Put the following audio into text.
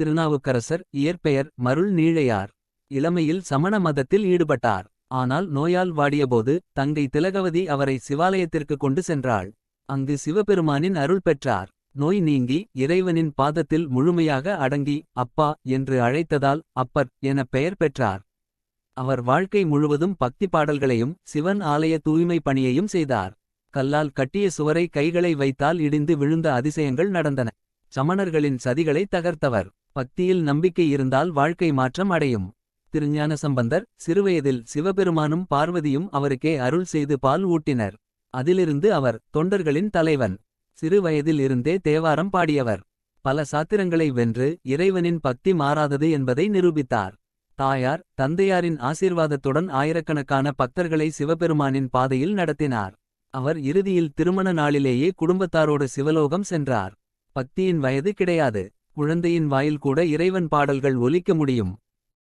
திருநாவுக்கரசர் இயற்பெயர் மருள் நீழையார். இளமையில் சமண மதத்தில் ஈடுபட்டார். ஆனால் நோயால் வாடியபோது தங்கை திலகவதி அவரை சிவாலயத்திற்கு கொண்டு சென்றாள். அங்கு சிவபெருமானின் அருள் பெற்றார். நோய் நீங்கி இறைவனின் பாதத்தில் முழுமையாக அடங்கி அப்பா என்று அழைத்ததால் அப்பர் என பெயர் பெற்றார். அவர் வாழ்க்கை முழுவதும் பக்தி பாடல்களையும் சிவன் ஆலய தூய்மை பணியையும் செய்தார். கல்லால் கட்டிய சுவரை கைகளை வைத்தால் இடிந்து விழுந்த அதிசயங்கள் நடந்தன. சமணர்களின் சதிகளை தகர்த்தவர். பக்தியில் நம்பிக்கை இருந்தால் வாழ்க்கை மாற்றம் அடையும். திருஞான சம்பந்தர் சிறுவயதில் சிவபெருமானும் பார்வதியும் அவருக்கே அருள் செய்து பால் ஊட்டினர். அதிலிருந்து அவர் தொண்டர்களின் தலைவன். சிறுவயதில் இருந்தே தேவாரம் பாடியவர். பல சாத்திரங்களை வென்று இறைவனின் பக்தி மாறாதது என்பதை நிரூபித்தார். தாயார் தந்தையாரின் ஆசீர்வாதத்துடன் ஆயிரக்கணக்கான பக்தர்களை சிவபெருமானின் பாதையில் நடத்தினார். அவர் இறுதியில் திருமண நாளிலேயே குடும்பத்தாரோடு சிவலோகம் சென்றார். பக்தியின் வயது கிடையாது. குழந்தையின் வாயில் கூட இறைவன் பாடல்கள் ஒலிக்க முடியும்.